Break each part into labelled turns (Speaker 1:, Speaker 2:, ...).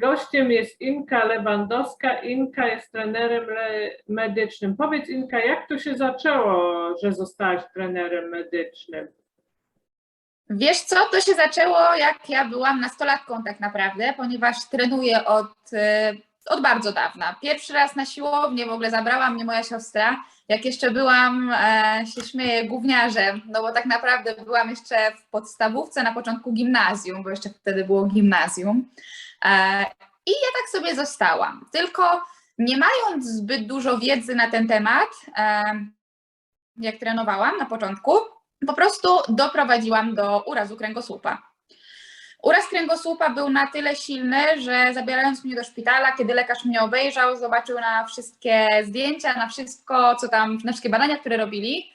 Speaker 1: Gościem jest Inka Lewandowska. Inka jest trenerem medycznym. Powiedz Inka, jak to się zaczęło, że zostałaś trenerem medycznym?
Speaker 2: Wiesz co, to się zaczęło jak ja byłam nastolatką tak naprawdę, ponieważ trenuję od, y, od bardzo dawna. Pierwszy raz na siłownię w ogóle zabrała mnie moja siostra, jak jeszcze byłam, e, się śmieję, gówniarzem, no bo tak naprawdę byłam jeszcze w podstawówce na początku gimnazjum, bo jeszcze wtedy było gimnazjum. E, I ja tak sobie zostałam, tylko nie mając zbyt dużo wiedzy na ten temat, e, jak trenowałam na początku, po prostu doprowadziłam do urazu kręgosłupa. Uraz kręgosłupa był na tyle silny, że zabierając mnie do szpitala, kiedy lekarz mnie obejrzał, zobaczył na wszystkie zdjęcia, na wszystko, co tam, na wszystkie badania, które robili,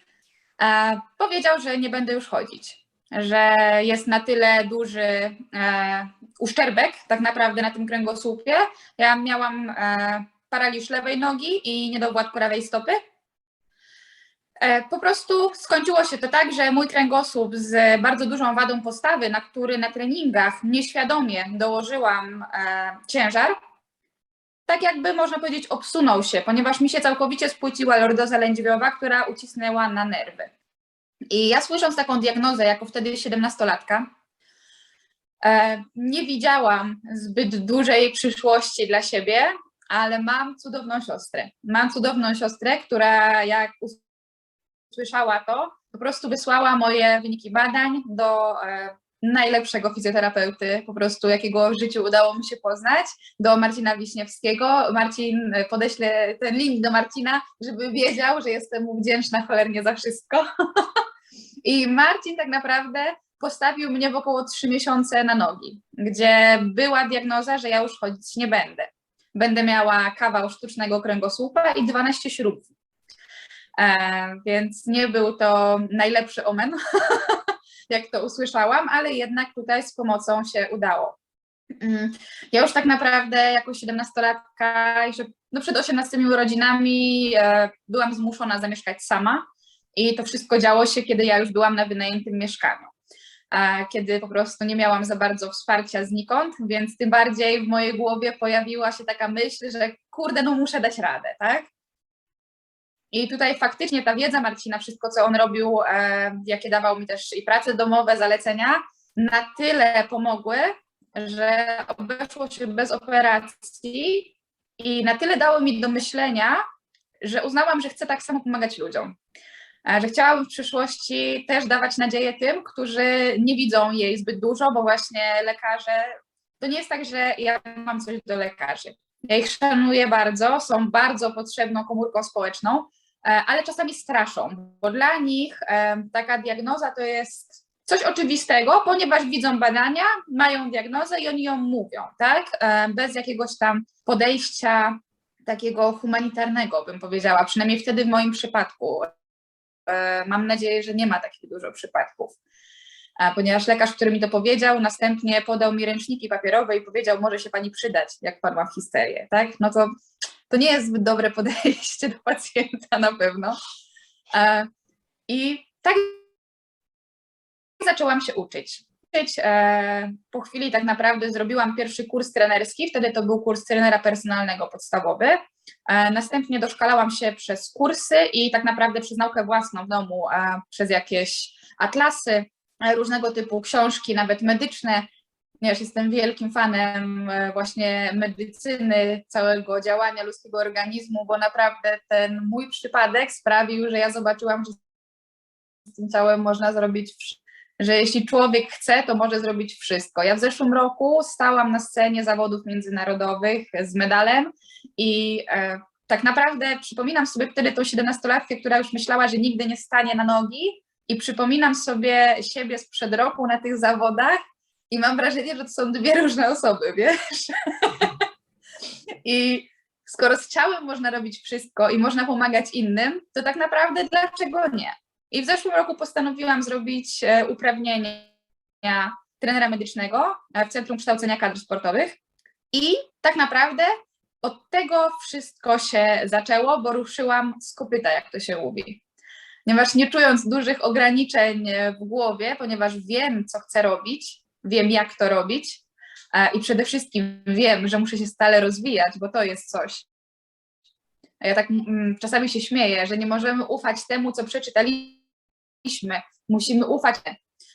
Speaker 2: e, powiedział, że nie będę już chodzić, że jest na tyle duży e, uszczerbek tak naprawdę na tym kręgosłupie. Ja miałam e, paraliż lewej nogi i niedowład prawej stopy. E, Po prostu skończyło się to tak, że mój kręgosłup z bardzo dużą wadą postawy, na który na treningach nieświadomie dołożyłam e, ciężar, tak jakby można powiedzieć obsunął się, ponieważ mi się całkowicie spłyciła lordoza lędźwiowa, która ucisnęła na nerwy. I ja słysząc taką diagnozę jako wtedy 17-latka, e, nie widziałam zbyt dużej przyszłości dla siebie, ale mam cudowną siostrę. Mam cudowną siostrę, która jak usłyszała to, po prostu wysłała moje wyniki badań do e, najlepszego fizjoterapeuty, po prostu jakiego w życiu udało mi się poznać, do Marcina Wiśniewskiego. Marcin e, podeślę ten link do Marcina, żeby wiedział, że jestem mu wdzięczna cholernie za wszystko. I Marcin tak naprawdę postawił mnie w około 3 miesiące na nogi, gdzie była diagnoza, że ja już chodzić nie będę. Będę miała kawał sztucznego kręgosłupa i 12 śrub E, więc nie był to najlepszy omen, jak to usłyszałam, ale jednak tutaj z pomocą się udało. Mm, Ja już tak naprawdę jako 17-latka, jeszcze no przed 18 urodzinami e, byłam zmuszona zamieszkać sama i to wszystko działo się, kiedy ja już byłam na wynajętym mieszkaniu. E, Kiedy po prostu nie miałam za bardzo wsparcia znikąd, więc tym bardziej w mojej głowie pojawiła się taka myśl, że kurde, no muszę dać radę, tak? I tutaj faktycznie ta wiedza Marcina, wszystko co on robił, e, jakie dawał mi też i prace domowe, zalecenia, na tyle pomogły, że obeszło się bez operacji i na tyle dało mi do myślenia, że uznałam, że chcę tak samo pomagać ludziom. E, Że chciałabym w przyszłości też dawać nadzieję tym, którzy nie widzą jej zbyt dużo, bo właśnie lekarze, to nie jest tak, że ja mam coś do lekarzy. Ja ich szanuję bardzo, są bardzo potrzebną komórką społeczną, ale czasami straszą, bo dla nich e, taka diagnoza to jest coś oczywistego, ponieważ widzą badania, mają diagnozę i oni ją mówią, tak? E, Bez jakiegoś tam podejścia takiego humanitarnego, bym powiedziała, przynajmniej wtedy w moim przypadku. E, Mam nadzieję, że nie ma takich dużo przypadków. Ponieważ lekarz, który mi to powiedział, następnie podał mi ręczniki papierowe i powiedział, może się pani przydać, jak pan ma histerię, tak? No to, to nie jest zbyt dobre podejście do pacjenta na pewno. E, I tak zaczęłam się uczyć. E, Po chwili tak naprawdę zrobiłam pierwszy kurs trenerski, wtedy to był kurs trenera personalnego podstawowy. E, Następnie doszkalałam się przez kursy i tak naprawdę przez naukę własną w domu, przez jakieś atlasy, różnego typu książki, nawet medyczne. Ponieważ jestem wielkim fanem e, właśnie medycyny, całego działania ludzkiego organizmu, bo naprawdę ten mój przypadek sprawił, że ja zobaczyłam, że z tym ciałem można zrobić, że jeśli człowiek chce, to może zrobić wszystko. Ja w zeszłym roku stałam na scenie zawodów międzynarodowych z medalem i e, tak naprawdę przypominam sobie wtedy tą 17-latkę, która już myślała, że nigdy nie stanie na nogi i przypominam sobie siebie sprzed roku na tych zawodach i mam wrażenie, że to są dwie różne osoby, wiesz? I skoro z ciałem można robić wszystko i można pomagać innym, to tak naprawdę dlaczego nie? I w zeszłym roku postanowiłam zrobić e, uprawnienia trenera medycznego e, w Centrum Kształcenia Kadr Sportowych. I tak naprawdę od tego wszystko się zaczęło, bo ruszyłam z kopyta, jak to się mówi. Ponieważ nie czując dużych ograniczeń e, w głowie, ponieważ wiem, co chcę robić, wiem, jak to robić, e, i przede wszystkim wiem, że muszę się stale rozwijać, bo to jest coś. Ja tak mm, czasami się śmieję, że nie możemy ufać temu, co przeczytaliśmy. Musimy ufać,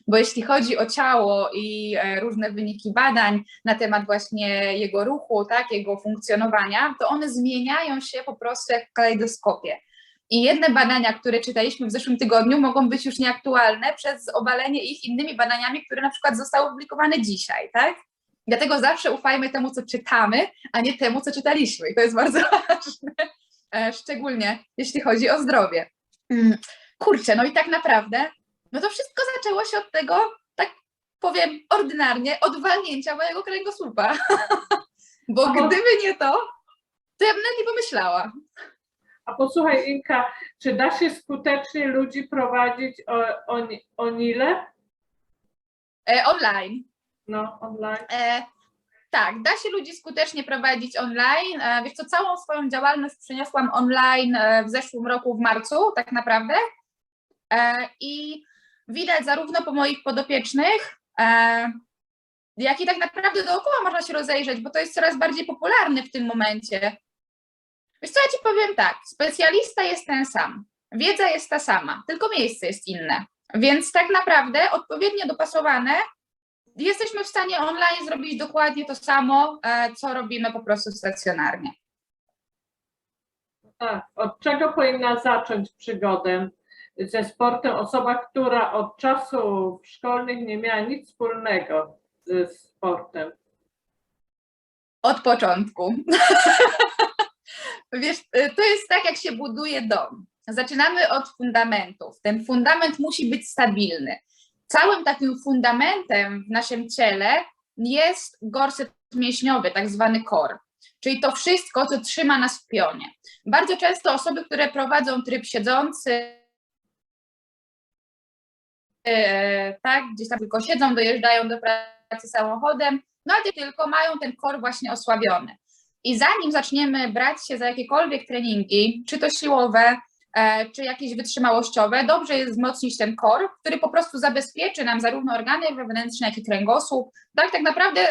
Speaker 2: bo jeśli chodzi o ciało i e, różne wyniki badań na temat właśnie jego ruchu, tak, jego funkcjonowania, to one zmieniają się po prostu jak w kalejdoskopie. I jedne badania, które czytaliśmy w zeszłym tygodniu, mogą być już nieaktualne przez obalenie ich innymi badaniami, które na przykład zostały opublikowane dzisiaj, tak? Dlatego zawsze ufajmy temu, co czytamy, a nie temu, co czytaliśmy. I to jest bardzo ważne, e, szczególnie jeśli chodzi o zdrowie. Mm, Kurczę, no i tak naprawdę, no to wszystko zaczęło się od tego, tak powiem ordynarnie, odwalnięcia mojego kręgosłupa. Bo gdyby nie to, to ja bym nawet nie pomyślała.
Speaker 1: A posłuchaj Inka, czy da się skutecznie ludzi prowadzić o, o, o Nile?
Speaker 2: E, online.
Speaker 1: No, online.
Speaker 2: E, tak, da się ludzi skutecznie prowadzić online. E, wiesz co, całą swoją działalność przeniosłam online e, w zeszłym roku w marcu, tak naprawdę. E, I widać zarówno po moich podopiecznych, e, jak i tak naprawdę dookoła można się rozejrzeć, bo to jest coraz bardziej popularne w tym momencie. Wiesz co, ja Ci powiem tak, specjalista jest ten sam, wiedza jest ta sama, tylko miejsce jest inne. Więc tak naprawdę odpowiednio dopasowane jesteśmy w stanie online zrobić dokładnie to samo, e, co robimy po prostu stacjonarnie.
Speaker 1: Tak. Od czego powinna zacząć przygodę ze sportem osoba, która od czasów szkolnych nie miała nic wspólnego ze sportem?
Speaker 2: Od początku. Wiesz, y, to jest tak, jak się buduje dom. Zaczynamy od fundamentów. Ten fundament musi być stabilny. Całym takim fundamentem w naszym ciele jest gorset mięśniowy, tak zwany core, czyli to wszystko, co trzyma nas w pionie. Bardzo często osoby, które prowadzą tryb siedzący, e, tak, gdzieś tam tylko siedzą, dojeżdżają do pracy samochodem, no ale tylko mają ten core właśnie osłabiony. I zanim zaczniemy brać się za jakiekolwiek treningi, czy to siłowe, e, czy jakieś wytrzymałościowe, dobrze jest wzmocnić ten core, który po prostu zabezpieczy nam zarówno organy wewnętrzne, jak i kręgosłup. Tak, tak naprawdę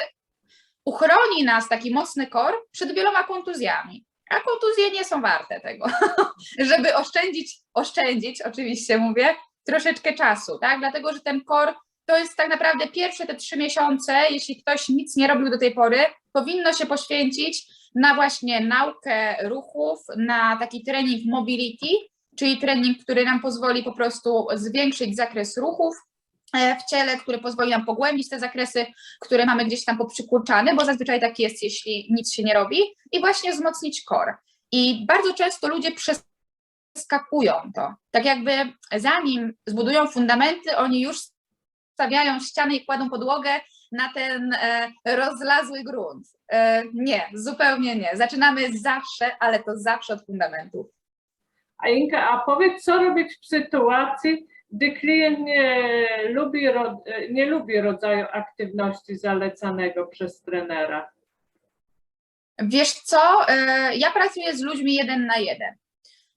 Speaker 2: uchroni nas taki mocny core przed wieloma kontuzjami. A kontuzje nie są warte tego, żeby oszczędzić, oszczędzić, oczywiście mówię, troszeczkę czasu, tak? Dlatego, że ten core to jest tak naprawdę pierwsze te trzy miesiące, jeśli ktoś nic nie robił do tej pory, powinno się poświęcić na właśnie naukę ruchów, na taki trening mobility, czyli trening, który nam pozwoli po prostu zwiększyć zakres ruchów e, w ciele, który pozwoli nam pogłębić te zakresy, które mamy gdzieś tam poprzykurczane, bo zazwyczaj tak jest, jeśli nic się nie robi, i właśnie wzmocnić core. I bardzo często ludzie przeskakują to. Tak jakby zanim zbudują fundamenty, oni już stawiają ściany i kładą podłogę na ten e, rozlazły grunt. E, nie, zupełnie nie. Zaczynamy zawsze, ale to zawsze od fundamentów.
Speaker 1: A Inka, a powiedz, co robić w sytuacji, gdy klient nie lubi, ro- nie lubi rodzaju aktywności zalecanego przez trenera?
Speaker 2: Wiesz co, e, ja pracuję z ludźmi jeden na jeden.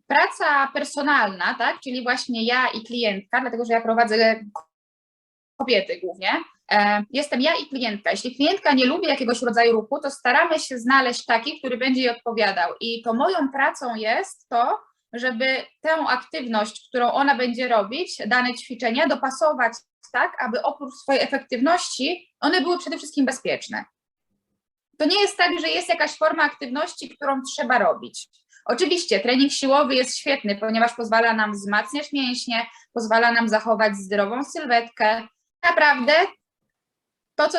Speaker 2: Praca personalna, tak, czyli właśnie ja i klientka, dlatego że ja prowadzę kobiety głównie. E, Jestem ja i klientka. Jeśli klientka nie lubi jakiegoś rodzaju ruchu, to staramy się znaleźć taki, który będzie jej odpowiadał. I to moją pracą jest to, żeby tę aktywność, którą ona będzie robić, dane ćwiczenia, dopasować tak, aby oprócz swojej efektywności one były przede wszystkim bezpieczne. To nie jest tak, że jest jakaś forma aktywności, którą trzeba robić. Oczywiście trening siłowy jest świetny, ponieważ pozwala nam wzmacniać mięśnie, pozwala nam zachować zdrową sylwetkę. Naprawdę to, co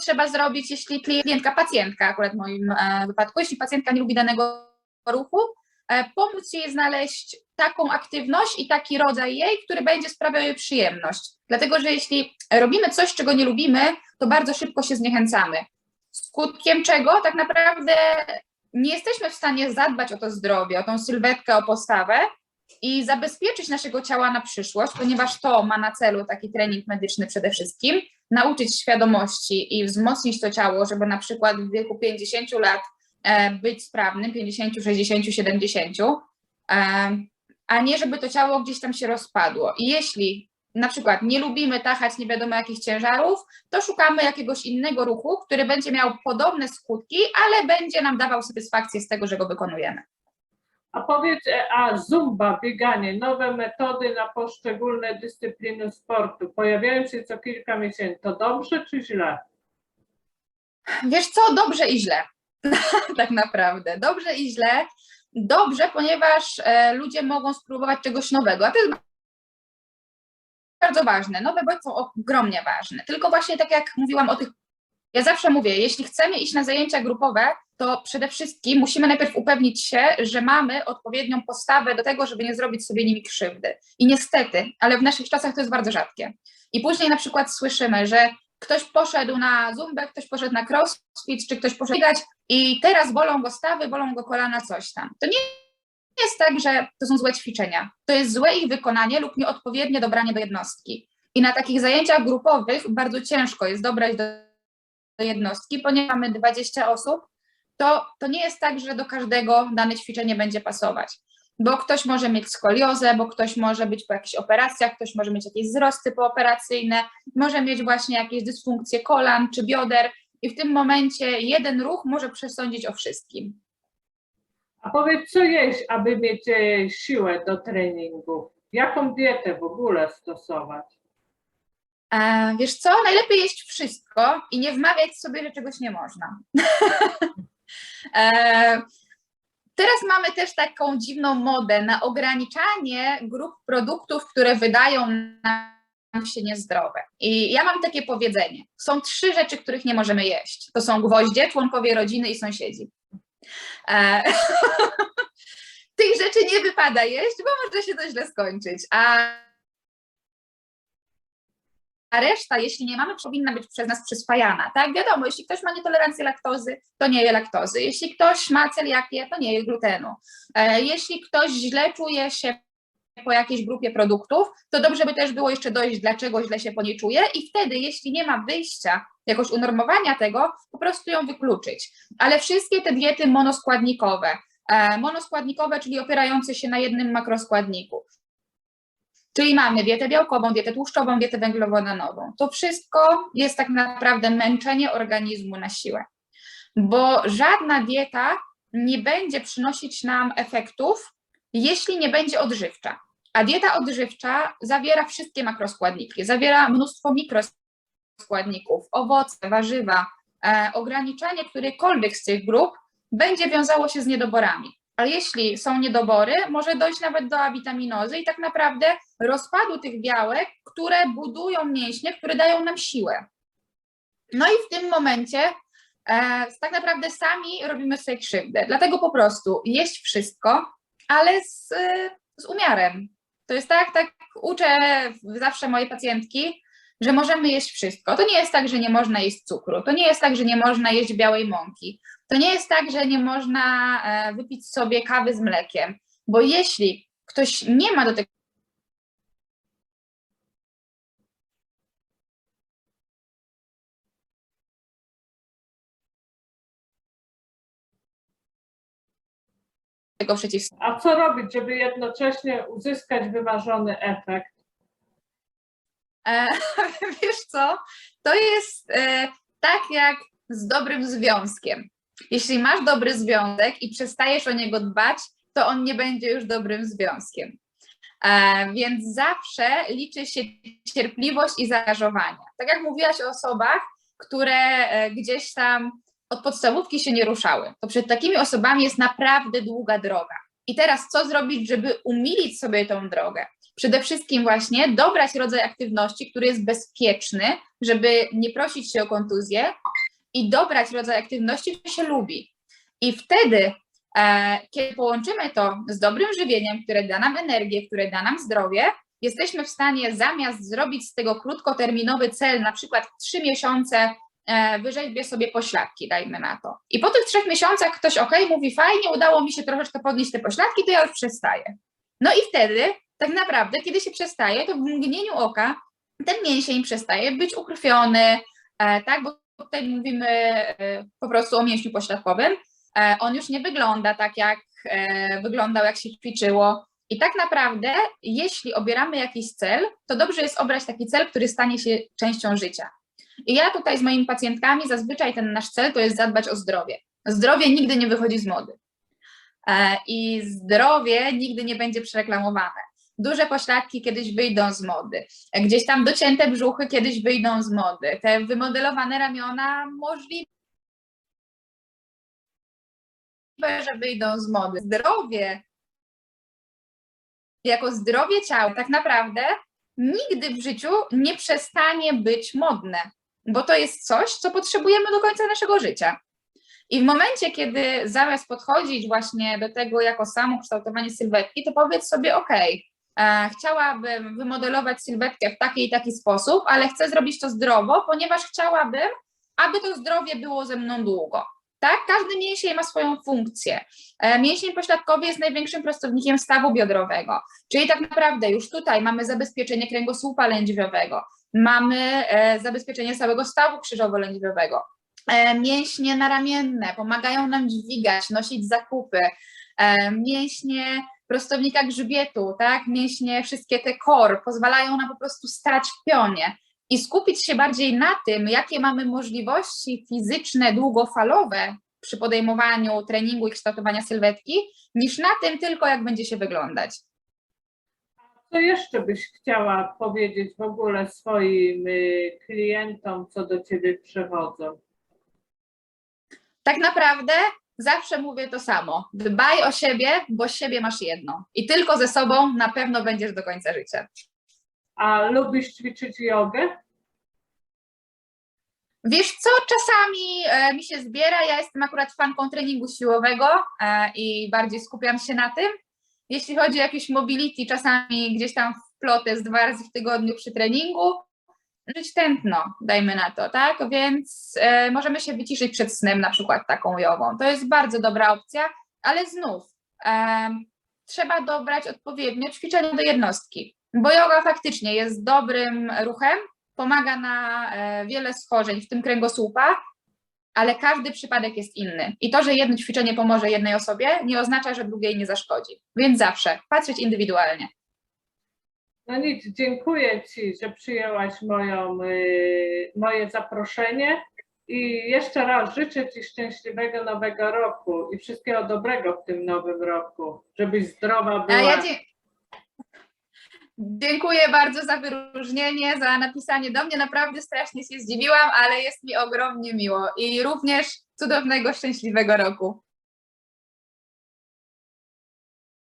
Speaker 2: trzeba zrobić, jeśli klientka, pacjentka, akurat w moim e, wypadku, jeśli pacjentka nie lubi danego ruchu, e, pomóc jej znaleźć taką aktywność i taki rodzaj jej, który będzie sprawiał jej przyjemność. Dlatego, że jeśli robimy coś, czego nie lubimy, to bardzo szybko się zniechęcamy. Skutkiem czego tak naprawdę nie jesteśmy w stanie zadbać o to zdrowie, o tą sylwetkę, o postawę i zabezpieczyć naszego ciała na przyszłość, ponieważ to ma na celu taki trening medyczny przede wszystkim, nauczyć świadomości i wzmocnić to ciało, żeby na przykład w wieku 50 lat e, być sprawnym, 50, 60, 70, e, a nie żeby to ciało gdzieś tam się rozpadło. I jeśli na przykład nie lubimy tachać nie wiadomo jakich ciężarów, to szukamy jakiegoś innego ruchu, który będzie miał podobne skutki, ale będzie nam dawał satysfakcję z tego, że go wykonujemy.
Speaker 1: A powiedz, e, a zumba, bieganie, nowe metody na poszczególne dyscypliny sportu pojawiają się co kilka miesięcy. To dobrze czy źle?
Speaker 2: Wiesz co, dobrze i źle. tak naprawdę. Dobrze i źle. Dobrze, ponieważ e, ludzie mogą spróbować czegoś nowego, a to jest bardzo ważne. Nowe bodźce są ogromnie ważne. Tylko właśnie tak jak mówiłam o tych. Ja zawsze mówię, jeśli chcemy iść na zajęcia grupowe, to przede wszystkim musimy najpierw upewnić się, że mamy odpowiednią postawę do tego, żeby nie zrobić sobie nimi krzywdy. I niestety, ale w naszych czasach to jest bardzo rzadkie. I później na przykład słyszymy, że ktoś poszedł na zumbę, ktoś poszedł na crossfit, czy ktoś poszedł biegać i teraz bolą go stawy, bolą go kolana, coś tam. To nie jest tak, że to są złe ćwiczenia. To jest złe ich wykonanie lub nieodpowiednie dobranie do jednostki. I na takich zajęciach grupowych bardzo ciężko jest dobrać do, jednostki, ponieważ mamy 20 osób, to, to nie jest tak, że do każdego dane ćwiczenie będzie pasować. Bo ktoś może mieć skoliozę, bo ktoś może być po jakichś operacjach, ktoś może mieć jakieś wzrosty pooperacyjne, może mieć właśnie jakieś dysfunkcje kolan czy bioder, i w tym momencie jeden ruch może przesądzić o wszystkim.
Speaker 1: A powiedz, co jeść, aby mieć e, siłę do treningu? Jaką dietę w ogóle stosować?
Speaker 2: E, wiesz co, najlepiej jeść wszystko i nie wmawiać sobie, że czegoś nie można. e, teraz mamy też taką dziwną modę na ograniczanie grup produktów, które wydają nam się niezdrowe. I ja mam takie powiedzenie. Są trzy rzeczy, których nie możemy jeść. To są gwoździe, członkowie rodziny i sąsiedzi. E, tych rzeczy nie wypada jeść, bo może się to źle skończyć. A a reszta, jeśli nie mamy, powinna być przez nas przyswajana. Tak, wiadomo, jeśli ktoś ma nietolerancję laktozy, to nie je laktozy. Jeśli ktoś ma celiakię, to nie je glutenu. E, jeśli ktoś źle czuje się po jakiejś grupie produktów, to dobrze by też było jeszcze dojść, dlaczego źle się po niej czuje i wtedy, jeśli nie ma wyjścia, jakoś unormowania tego, po prostu ją wykluczyć. Ale wszystkie te diety monoskładnikowe, e, monoskładnikowe, czyli opierające się na jednym makroskładniku, Czyli mamy dietę białkową, dietę tłuszczową, dietę węglowodanową. To wszystko jest tak naprawdę męczenie organizmu na siłę, bo żadna dieta nie będzie przynosić nam efektów, jeśli nie będzie odżywcza. A dieta odżywcza zawiera wszystkie makroskładniki, zawiera mnóstwo mikroskładników, owoce, warzywa. E, ograniczanie którejkolwiek z tych grup będzie wiązało się z niedoborami. A jeśli są niedobory, może dojść nawet do awitaminozy i tak naprawdę rozpadu tych białek, które budują mięśnie, które dają nam siłę. No i w tym momencie e, tak naprawdę sami robimy sobie krzywdę. Dlatego po prostu jeść wszystko, ale z, z umiarem. To jest tak, tak uczę zawsze moje pacjentki, że możemy jeść wszystko. To nie jest tak, że nie można jeść cukru, to nie jest tak, że nie można jeść białej mąki. To nie jest tak, że nie można e, wypić sobie kawy z mlekiem, bo jeśli ktoś nie ma do tego.
Speaker 1: A co robić, żeby jednocześnie uzyskać wyważony efekt?
Speaker 2: E, wiesz co, to jest e, tak jak z dobrym związkiem. Jeśli masz dobry związek i przestajesz o niego dbać, to on nie będzie już dobrym związkiem. E, więc zawsze liczy się cierpliwość i zaangażowanie. Tak jak mówiłaś o osobach, które gdzieś tam od podstawówki się nie ruszały, to przed takimi osobami jest naprawdę długa droga. I teraz co zrobić, żeby umilić sobie tą drogę? Przede wszystkim właśnie dobrać rodzaj aktywności, który jest bezpieczny, żeby nie prosić się o kontuzję i dobrać rodzaj aktywności, który się lubi. I wtedy, e, kiedy połączymy to z dobrym żywieniem, które da nam energię, które da nam zdrowie, jesteśmy w stanie zamiast zrobić z tego krótkoterminowy cel, na przykład trzy miesiące e, wyrzeźbię sobie pośladki, dajmy na to. I po tych trzech miesiącach ktoś, ok, mówi fajnie, udało mi się troszeczkę podnieść te pośladki, to ja już przestaję. No i wtedy tak naprawdę, kiedy się przestaje, to w mgnieniu oka ten mięsień przestaje być ukrwiony, e, tak, bo tutaj mówimy e, po prostu o mięśniu pośladkowym. E, on już nie wygląda tak, jak wyglądał, jak się ćwiczyło. I tak naprawdę, jeśli obieramy jakiś cel, to dobrze jest obrać taki cel, który stanie się częścią życia. I ja tutaj z moimi pacjentkami zazwyczaj ten nasz cel to jest zadbać o zdrowie. Zdrowie nigdy nie wychodzi z mody. I zdrowie nigdy nie będzie przereklamowane. Duże pośladki kiedyś wyjdą z mody. Gdzieś tam docięte brzuchy kiedyś wyjdą z mody. Te wymodelowane ramiona możliwe, że wyjdą z mody. Zdrowie jako zdrowie ciała tak naprawdę nigdy w życiu nie przestanie być modne, bo to jest coś, co potrzebujemy do końca naszego życia. I w momencie, kiedy zamiast podchodzić właśnie do tego jako samo kształtowanie sylwetki, to powiedz sobie, ok, chciałabym wymodelować sylwetkę w taki i taki sposób, ale chcę zrobić to zdrowo, ponieważ chciałabym, aby to zdrowie było ze mną długo. Tak, każdy mięsień ma swoją funkcję. E, Mięsień pośladkowy jest największym prostownikiem stawu biodrowego, czyli tak naprawdę już tutaj mamy zabezpieczenie kręgosłupa lędźwiowego, mamy e, zabezpieczenie całego stawu krzyżowo-lędźwiowego. E, Mięśnie naramienne pomagają nam dźwigać, nosić zakupy. E, Mięśnie prostownika grzbietu, tak, mięśnie, wszystkie te kor pozwalają nam po prostu stać w pionie i skupić się bardziej na tym, jakie mamy możliwości fizyczne długofalowe przy podejmowaniu treningu i kształtowania sylwetki, niż na tym tylko, jak będzie się wyglądać.
Speaker 1: Co jeszcze byś chciała powiedzieć w ogóle swoim y, klientom, co do ciebie przychodzą?
Speaker 2: Tak naprawdę zawsze mówię to samo. Dbaj o siebie, bo siebie masz jedno. I tylko ze sobą na pewno będziesz do końca życia.
Speaker 1: A lubisz ćwiczyć jogę?
Speaker 2: Wiesz co, czasami e, mi się zbiera, ja jestem akurat fanką treningu siłowego e, i bardziej skupiam się na tym. Jeśli chodzi o jakieś mobility, czasami gdzieś tam wplotę z dwa razy w tygodniu przy treningu, żyć tętno, dajmy na to, tak? Więc e, możemy się wyciszyć przed snem na przykład taką jogą. To jest bardzo dobra opcja, ale znów e, trzeba dobrać odpowiednio ćwiczenia do jednostki, bo yoga faktycznie jest dobrym ruchem, pomaga na e, wiele schorzeń, w tym kręgosłupa, ale każdy przypadek jest inny. I to, że jedno ćwiczenie pomoże jednej osobie, nie oznacza, że drugiej nie zaszkodzi. Więc zawsze patrzeć indywidualnie.
Speaker 1: No nic, dziękuję Ci, że przyjęłaś moją, y, moje zaproszenie i jeszcze raz życzę Ci szczęśliwego nowego roku i wszystkiego dobrego w tym nowym roku, żebyś zdrowa była.
Speaker 2: ja dzie- Dziękuję bardzo za wyróżnienie, za napisanie do mnie. Naprawdę strasznie się zdziwiłam, ale jest mi ogromnie miło i również cudownego, szczęśliwego roku.